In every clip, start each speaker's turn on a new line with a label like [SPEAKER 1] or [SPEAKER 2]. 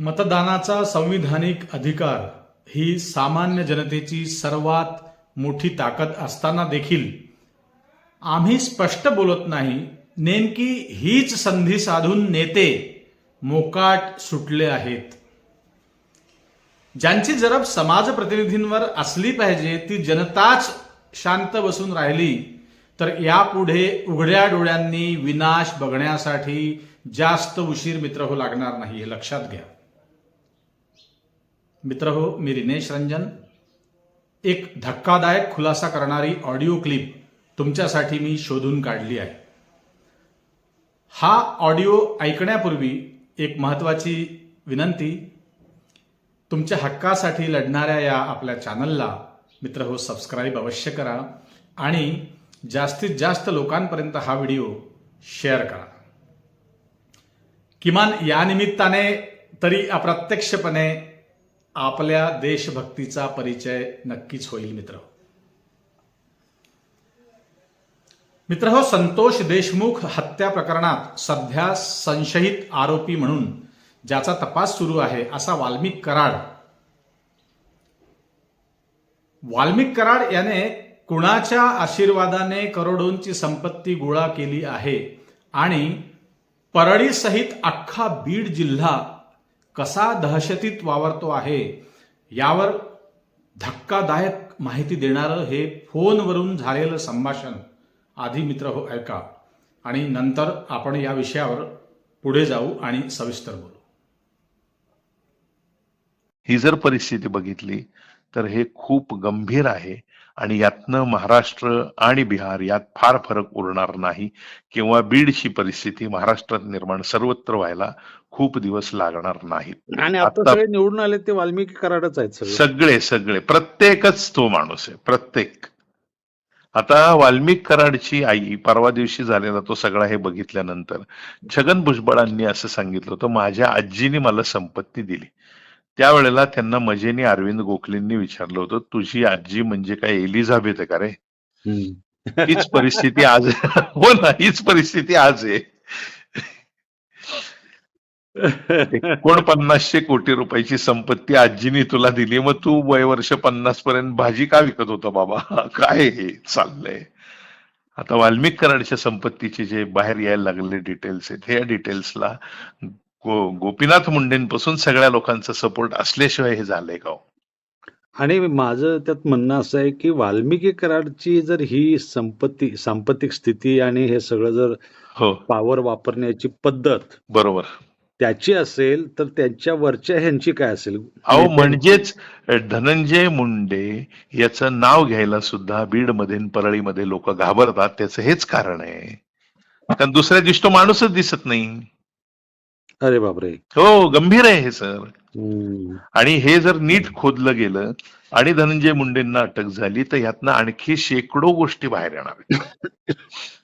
[SPEAKER 1] मतदानाचा संविधानिक अधिकार ही सामान्य जनतेची सर्वात मोठी ताकद असताना देखील आम्ही स्पष्ट बोलत नाही नेमकी हीच संधी साधून नेते मोकाट सुटले आहेत. ज्यांची जरब समाज प्रतिनिधींवर असली पाहिजे ती जनताच शांत बसून राहिली. तर यापुढे उघड्या डोळ्यांनी विनाश बघण्यासाठी जास्त उशीर मित्र हो लागणार नाही हे लक्षात घ्या. मित्र हो मी रिनेश रंजन. एक धक्कादायक खुलासा करणारी ऑडिओ क्लिप तुमच्यासाठी मी शोधून काढली आहे. हा ऑडिओ ऐकण्यापूर्वी एक महत्वाची विनंती. तुमच्या हक्कासाठी लढणाऱ्या या आपल्या चॅनलला मित्र हो सबस्क्राईब अवश्य करा आणि जास्तीत जास्त लोकांपर्यंत हा व्हिडिओ शेअर करा. किमान या निमित्ताने तरी अप्रत्यक्षपणे आपल्या देशभक्तीचा परिचय नक्कीच होईल मित्र. मित्र हो संतोष देशमुख हत्या प्रकरणात सध्या संशयित आरोपी म्हणून ज्याचा तपास सुरू आहे असा वाल्मिक कराड. वाल्मिक कराड याने कुणाच्या आशीर्वादाने करोडोंची संपत्ती गोळा केली आहे आणि परळीसहित अख्खा बीड जिल्हा कसा दहशतीत वावरतो आहे यावर धक्कादायक माहिती देणारं हे फोनवरून झालेलं संभाषण. आधी मित्र हो ऐका. आणि नंतर आपण या विषयावर पुढे जाऊ आणि सविस्तर बोलू.
[SPEAKER 2] ही जर परिस्थिती बघितली तर हे खूप गंभीर आहे आणि यातनं महाराष्ट्र आणि बिहार यात फार फरक उरणार नाही. किंवा बीडची परिस्थिती महाराष्ट्रात निर्माण सर्वत्र व्हायला खूप दिवस लागणार नाहीत.
[SPEAKER 3] आणि आता निवडून आले ते वाल्मिकी कराडच आहेत सगळे.
[SPEAKER 2] सगळे सगळे. प्रत्येकच तो माणूस आहे. प्रत्येक. आता वाल्मिक कराडची आई परवा दिवशी झालेला तो सगळा हे बघितल्यानंतर छगन भुजबळांनी असं सांगितलं होतं माझ्या आजीने मला संपत्ती दिली. त्यावेळेला त्यांना मजेने अरविंद गोखलेंनी विचारलं होतं तुझी आजी म्हणजे काय एलिझाबेथ आहे का रे. हीच परिस्थिती आज हो ना हीच परिस्थिती आज आहे. एकोणपन्नासशे कोटी रुपयाची संपत्ती आजीनी तुला दिली मग तू वय वर्ष पन्नास पर्यंत भाजी का विकत होता बाबा? काय हे चाललंय? आता वाल्मिक कराडच्या संपत्तीचे जे बाहेर यायला लागलेले डिटेल्स आहेत हे डिटेल्सला गो, गोपीनाथ मुंडेंपासून सगळ्या लोकांचा सपोर्ट असल्याशिवाय हे झालंय का हो?
[SPEAKER 3] आणि माझं त्यात म्हणणं असं आहे की वाल्मिकी कराडची जर ही संपत्ती सांपत्तिक स्थिती आणि हे सगळं जर
[SPEAKER 2] हो.
[SPEAKER 3] पॉवर वापरण्याची पद्धत
[SPEAKER 2] बरोबर.
[SPEAKER 3] त्याची असेल तर त्यांच्या वरच्या ह्यांची काय असेल?
[SPEAKER 2] अहो म्हणजेच धनंजय मुंडे याचं नाव घ्यायला सुद्धा बीडमध्ये आणि परळीमध्ये लोक घाबरतात त्याचं हेच कारण आहे. कारण दुसऱ्या दिवशी तो माणूसच दिसत नाही.
[SPEAKER 3] अरे बापरे
[SPEAKER 2] हो गंभीर आहे हे सर. आणि हे जर नीट खोदलं गेलं आणि धनंजय मुंडेंना अटक झाली तर यातनं आणखी शेकडो गोष्टी बाहेर येणार.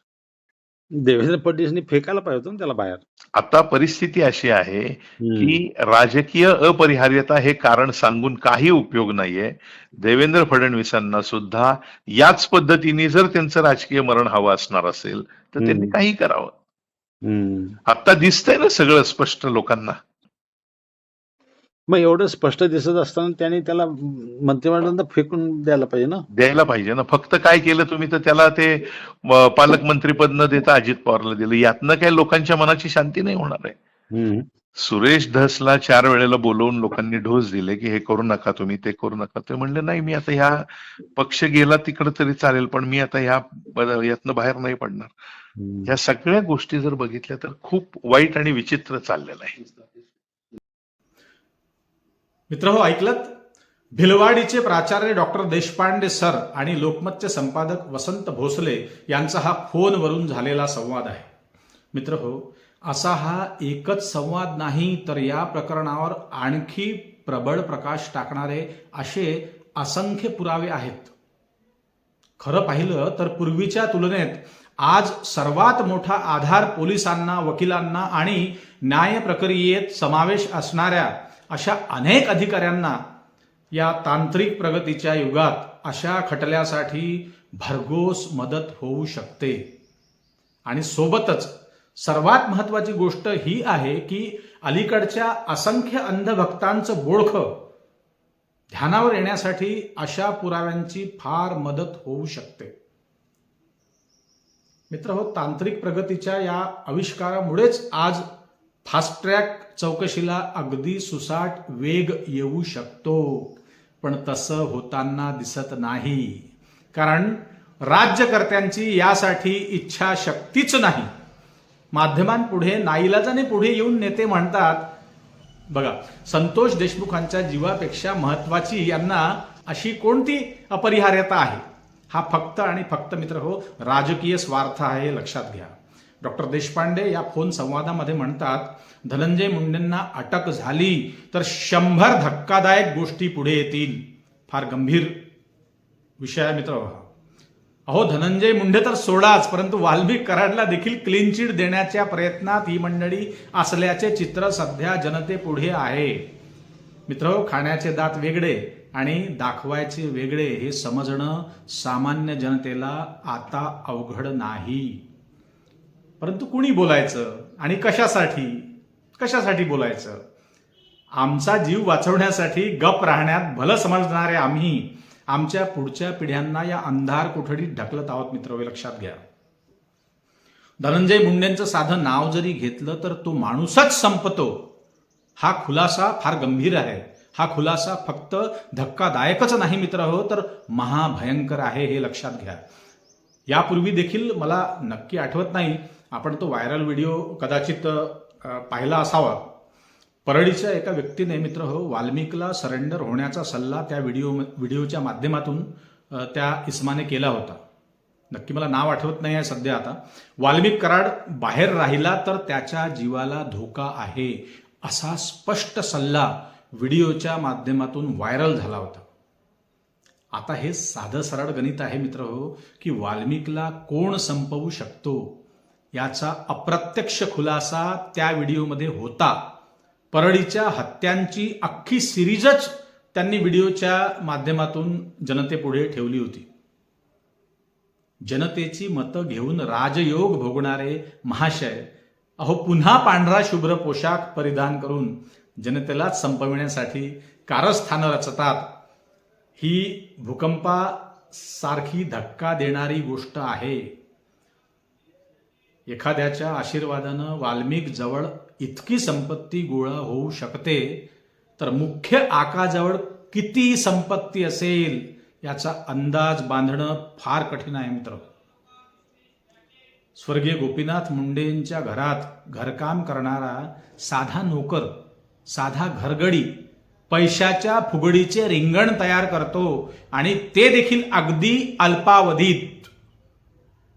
[SPEAKER 3] देवेंद्र फडणवीसनी फेकायला पाहिजे त्याला बाहेर
[SPEAKER 2] आता परिस्थिती अशी आहे. की राजकीय अपरिहार्यता हे कारण सांगून काही उपयोग नाहीये देवेंद्र फडणवीसांना सुद्धा याच पद्धतीने जर त्यांचं राजकीय मरण हवं असणार असेल तर त्यांनी. काही करावं. आता दिसतंय ना सगळं स्पष्ट लोकांना.
[SPEAKER 3] मग एवढं स्पष्ट दिसत असताना त्यांनी त्याला मंत्रिमंडळात फेकून द्यायला पाहिजे ना?
[SPEAKER 2] द्यायला पाहिजे ना. फक्त काय केलं तुम्ही? तर त्याला ते पालकमंत्रीपद न देता अजित पवारला दिलं. यातनं काय लोकांच्या मनाची शांती नाही होणार आहे.
[SPEAKER 3] हम्म.
[SPEAKER 2] सुरेश धसला चार वेळेला बोलवून लोकांनी ढोस दिले की हे करू नका तुम्ही ते करू नका. ते म्हणले नाही मी आता ह्या पक्ष गेला तिकडे तरी चालेल पण मी आता ह्या यातनं बाहेर नाही पडणार. ह्या सगळ्या गोष्टी जर बघितल्या तर खूप वाईट आणि विचित्र चाललेलं आहे.
[SPEAKER 1] मित्र हो ऐकलत? भिलवाडीचे प्राचार्य डॉक्टर देशपांडे सर आणि लोकमतचे संपादक वसंत भोसले यांचा हा फोनवरून झालेला संवाद आहे. मित्र हो असा हा एकच संवाद नाही तर या प्रकरणावर आणखी प्रबळ प्रकाश टाकणारे असे असंख्य पुरावे आहेत. खरं पाहिलं तर पूर्वीच्या तुलनेत आज सर्वात मोठा आधार पोलिसांना वकिलांना आणि न्याय प्रक्रियेत समावेश असणाऱ्या अशा अनेक अधिकाऱ्यांना या तांत्रिक प्रगतीच्या युगात अशा खटल्यासाठी भरघोस मदत होऊ शकते. आणि सोबतच सर्वात महत्वाची गोष्ट ही आहे की अलीकडच्या असंख्य अंधभक्तांचं बोळखं ध्यानावर येण्यासाठी अशा पुराव्यांची फार मदत होऊ शकते. मित्र हो तांत्रिक प्रगतीच्या या आविष्कारामुळेच आज फास्ट ट्रॅक चौकशीला अगदी सुसाट वेग येऊ शकतो. पण तसं होताना दिसत नाही. कारण राज्यकर्त्यांची यासाठी इच्छा शक्तीच नाही. माध्यमांपुढे नाईलाजाने पुढे येऊन नेते म्हणतात बघा संतोष देशमुखांच्या जीवापेक्षा महत्वाची यांना अशी कोणती अपरिहार्यता आहे? हा फक्त आणि फक्त मित्र हो राजकीय स्वार्थ आहे हे लक्षात घ्या. डॉक्टर देशपांडे या फोन संवादामध्ये म्हणतात धनंजय मुंडेंना अटक झाली तर शंभर धक्कादायक गोष्टी पुढे येतील. फार गंभीर विषय आहे मित्र हो अहो धनंजय मुंडे तर सोडाच परंतु वाल्मिक कराडला देखील क्लीन चिट देण्याच्या प्रयत्नात ही मंडळी असल्याचे चित्र सध्या जनतेपुढे आहे. मित्र हो, खाण्याचे दात वेगळे. आणि दाखवायचे वेगळे हे समजणं सामान्य जनतेला आता अवघड नाही. परंतु कुणी बोलायचं आणि कशासाठी? कशासाठी बोलायचं? आमचा जीव वाचवण्यासाठी गप राहण्यात भलं समजणारे आम्ही आमच्या पुढच्या पिढ्यांना या अंधार कोठडीत ढकलत आहोत मित्र लक्षात घ्या. धनंजय मुंडेंचं साधं नाव जरी घेतलं तर तो माणूसच संपतो. हा खुलासा फार गंभीर आहे. हा खुलासा फक्त धक्कादायकच नाही मित्र हो तर महाभयंकर आहे हे लक्षात घ्या. यापूर्वी देखील मला नक्की आठवत नाही आपण तो व्हायरल व्हिडिओ कदाचित पाहिला असावा. परळीच्या एका व्यक्तीने मित्र हो वाल्मिकला सरेंडर होण्याचा सल्ला त्या व्हिडिओ व्हिडिओच्या माध्यमातून त्या इस्माने केला होता. नक्की मला नाव आठवत नाही आहे सध्या आता. वाल्मिक कराड बाहेर राहिला तर त्याच्या जीवाला धोका आहे असा स्पष्ट सल्ला व्हिडिओच्या माध्यमातून व्हायरल झाला होता. आता हे साधं सरळ गणित आहे मित्र हो की वाल्मिकला कोण संपवू शकतो? याचा अप्रत्यक्ष खुलासा त्या व्हिडिओमध्ये होता. परळीच्या हत्यांची अख्खी सिरीजच त्यांनी व्हिडिओच्या माध्यमातून जनतेपुढे ठेवली होती. जनतेची मतं घेऊन राजयोग भोगणारे महाशय अहो पुन्हा पांढरा शुभ्र पोशाख परिधान करून जनतेलाच संपविण्यासाठी कारस्थानं रचतात. ही भूकंपासारखी धक्का देणारी गोष्ट आहे. एखाद्याच्या आशीर्वादानं वाल्मिक जवळ इतकी संपत्ती गोळा होऊ शकते तर मुख्य आकाजवळ किती संपत्ती असेल याचा अंदाज बांधणं फार कठीण आहे मित्र. स्वर्गीय गोपीनाथ मुंडेंच्या घरात घरकाम करणारा साधा नोकर साधा घरगडी पैशाच्या फुगडीचे रिंगण तयार करतो आणि ते देखील अगदी अल्पावधीत.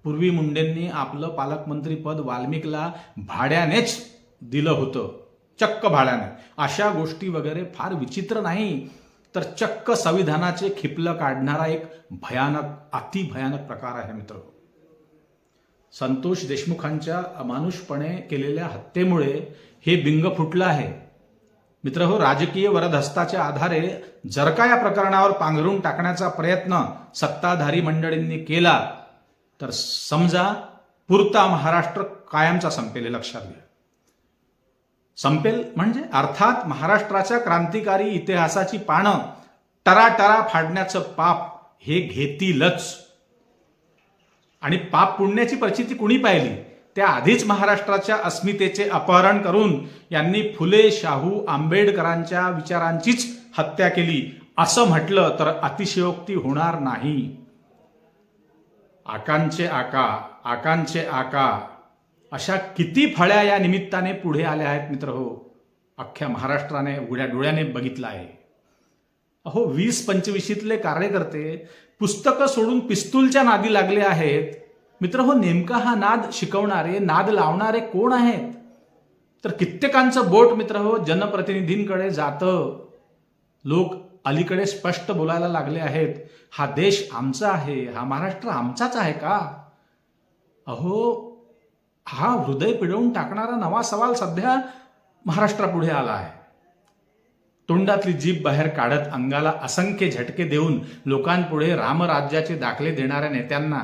[SPEAKER 1] पूर्वी मुंडेंनी आपलं पालकमंत्री पद वाल्मिकला भाड्यानेच दिलं होतं. चक्क भाड्याने. अशा गोष्टी वगैरे फार विचित्र नाही तर चक्क संविधानाचे खिपलं काढणारा एक भयानक अतिभयानक प्रकार आहे मित्र. संतोष देशमुखांच्या अमानुषपणे केलेल्या हत्येमुळे हे बिंग फुटलं आहे. मित्र हो राजकीय वरदहस्ताच्या आधारे जर का या प्रकरणावर पांघरून टाकण्याचा प्रयत्न सत्ताधारी मंडळींनी केला. तर समजा पुरता महाराष्ट्र कायमचा संपेल हे लक्षात घ्या. संपेल म्हणजे अर्थात महाराष्ट्राच्या क्रांतिकारी इतिहासाची पानं टराटरा फाडण्याचं पाप हे घेतीलच. आणि पाप पुण्याची प्रचिती कुणी पाहिली? त्या आधीच महाराष्ट्राच्या अस्मितेचे अपहरण करून यांनी फुले शाहू आंबेडकरांच्या विचारांचीच हत्या केली. असं म्हटलं तर अतिशयोक्ती होणार नाही. आकांचे आका आकांचे आका. अशा किती फळ्या या निमित्ताने पुढे आल्या आहेत मित्र हो. अख्ख्या महाराष्ट्राने उघड्या डोळ्याने बघितलं आहे. अहो वीस पंचवीशीतले कार्यकर्ते पुस्तकं सोडून पिस्तूलच्या नादी लागले आहेत. मित्र हो नेमका हा नाद शिकवणारे नाद लावणारे कोण आहेत? तर कित्येकांचं बोट मित्र हो जनप्रतिनिधींकडे जातं. लोक अलीकडे स्पष्ट बोलायला लागले आहेत. हा देश आमचा आहे हा महाराष्ट्र आमचाच आहे का? अहो हा हृदय पिळवून टाकणारा नवा सवाल सध्या महाराष्ट्रापुढे आला आहे. तोंडातली जीभ बाहेर काढत अंगाला असंख्य झटके देऊन लोकांपुढे रामराज्याचे दाखले देणाऱ्या नेत्यांना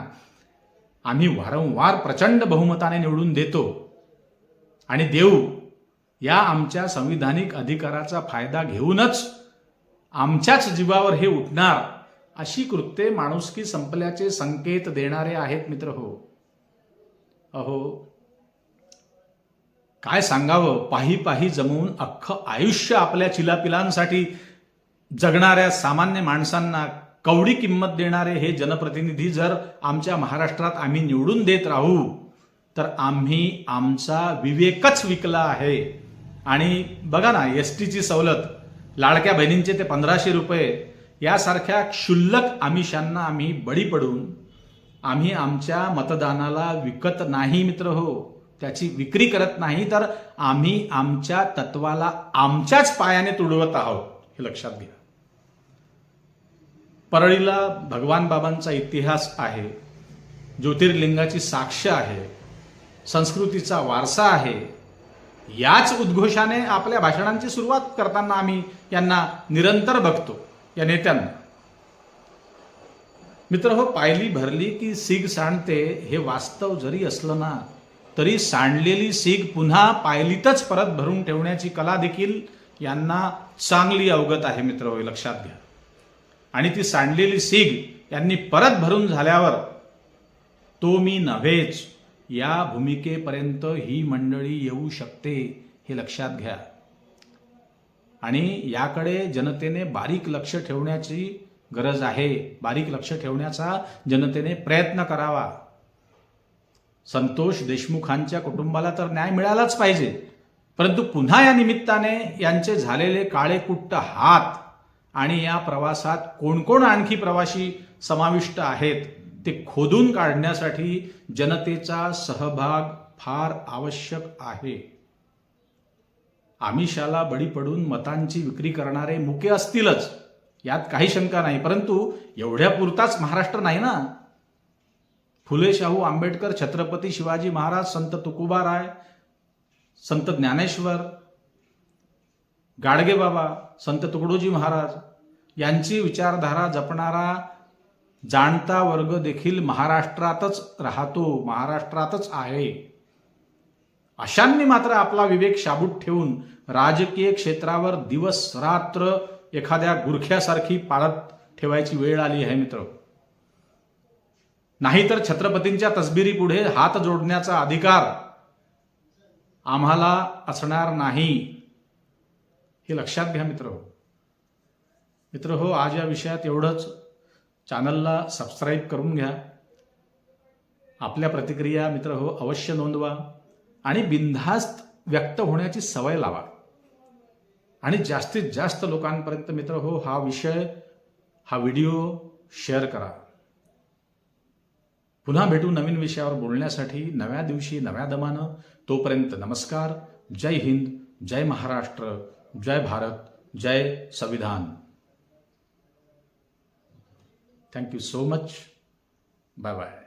[SPEAKER 1] आम्ही वारंवार प्रचंड बहुमताने निवडून देतो. आणि देऊ या आमच्या संविधानिक अधिकाराचा फायदा घेऊनच आमच्याच जीवावर हे उठणार अशी कृत्ये माणुसकी संपल्याचे संकेत देणारे आहेत मित्र हो. अहो काय सांगावं? पाही पाही जमवून अख्खं आयुष्य आपल्या चिलापिलांसाठी जगणाऱ्या सामान्य माणसांना कवडी किंमत देणारे हे जनप्रतिनिधी जर आमच्या महाराष्ट्रात आम्ही निवडून देत राहू तर आम्ही आमचा विवेकच विकला आहे. आणि बघा ना एस टीची सवलत लाडक्या बहिणींचे ते पंधराशे रुपये यासारख्या क्षुल्लक आमिषांना आम्ही बळी पडून आम्ही आमच्या मतदानाला विकत नाही मित्र हो त्याची विक्री करत नाही तर आम्ही आमच्या तत्वाला आमच्याच पायाने तुडवत आहोत. हे लक्षात घ्या. परळीला भगवान बाबांचा इतिहास आहे ज्योतिर्लिंगाची साक्ष आहे संस्कृतीचा वारसा आहे याच उद्घोषाने आपल्या भाषणांची सुरुवात करताना आम्ही यांना निरंतर बघतो या नेत्यांना. मित्र हो पायली भरली की सीग सांडते हे वास्तव जरी असलं ना तरी सांडलेली सीग पुन्हा पायलीतच परत भरून ठेवण्याची कला देखील यांना चांगली अवगत आहे मित्र हो लक्षात घ्या. आणि ती सांडलेली सीग यांनी परत भरून झाल्यावर तो मी नव्हेच. या भूमिकेपर्यंत ही मंडळी येऊ शकते हे लक्षात घ्या. आणि याकडे जनतेने बारीक लक्ष ठेवण्याची गरज आहे. बारीक लक्ष ठेवण्याचा जनतेने प्रयत्न करावा. संतोष देशमुखांच्या कुटुंबाला तर न्याय मिळालाच पाहिजे. परंतु पुन्हा या निमित्ताने यांचे झालेले काळे कुट्ट हात आणि या प्रवासात कोण कोण आणखी प्रवासी समाविष्ट आहेत ते खोदून काढण्यासाठी जनतेचा सहभाग फार आवश्यक आहे. आमिषाला बळी पडून मतांची विक्री करणारे मुके असतीलच यात काही शंका नाही. परंतु एवढ्या पुरताच महाराष्ट्र नाही ना? फुले शाहू आंबेडकर छत्रपती शिवाजी महाराज संत तुकोबाराय संत ज्ञानेश्वर गाडगे बाबा संत तुकडोजी महाराज यांची विचारधारा जपणारा जाणता वर्ग देखील महाराष्ट्रातच राहतो महाराष्ट्रातच आहे. अशांनी मात्र आपला विवेक शाबूत ठेवून राजकीय क्षेत्रावर दिवस रात्र एखाद्या गुरख्यासारखी पाळत ठेवायची वेळ आली आहे मित्र. नाहीतर छत्रपतींच्या तसबिरी पुढे हात जोडण्याचा अधिकार आम्हाला असणार नाही. हे लक्षात घ्या मित्र हो. मित्र हो आज या विषयात एवढंच. चॅनलला सबस्क्राईब करून घ्या. आपल्या प्रतिक्रिया मित्र हो अवश्य नोंदवा आणि बिनधास्त व्यक्त होण्याची सवय लावा. आणि जास्तीत जास्त लोकांपर्यंत मित्र हो हा विषय हा व्हिडिओ शेअर करा. पुन्हा भेटू नवीन विषयावर बोलण्यासाठी नव्या दिवशी नव्या दमानं. तोपर्यंत नमस्कार. जय हिंद जय महाराष्ट्र. जय भारत जय संविधान। Thank you so much bye bye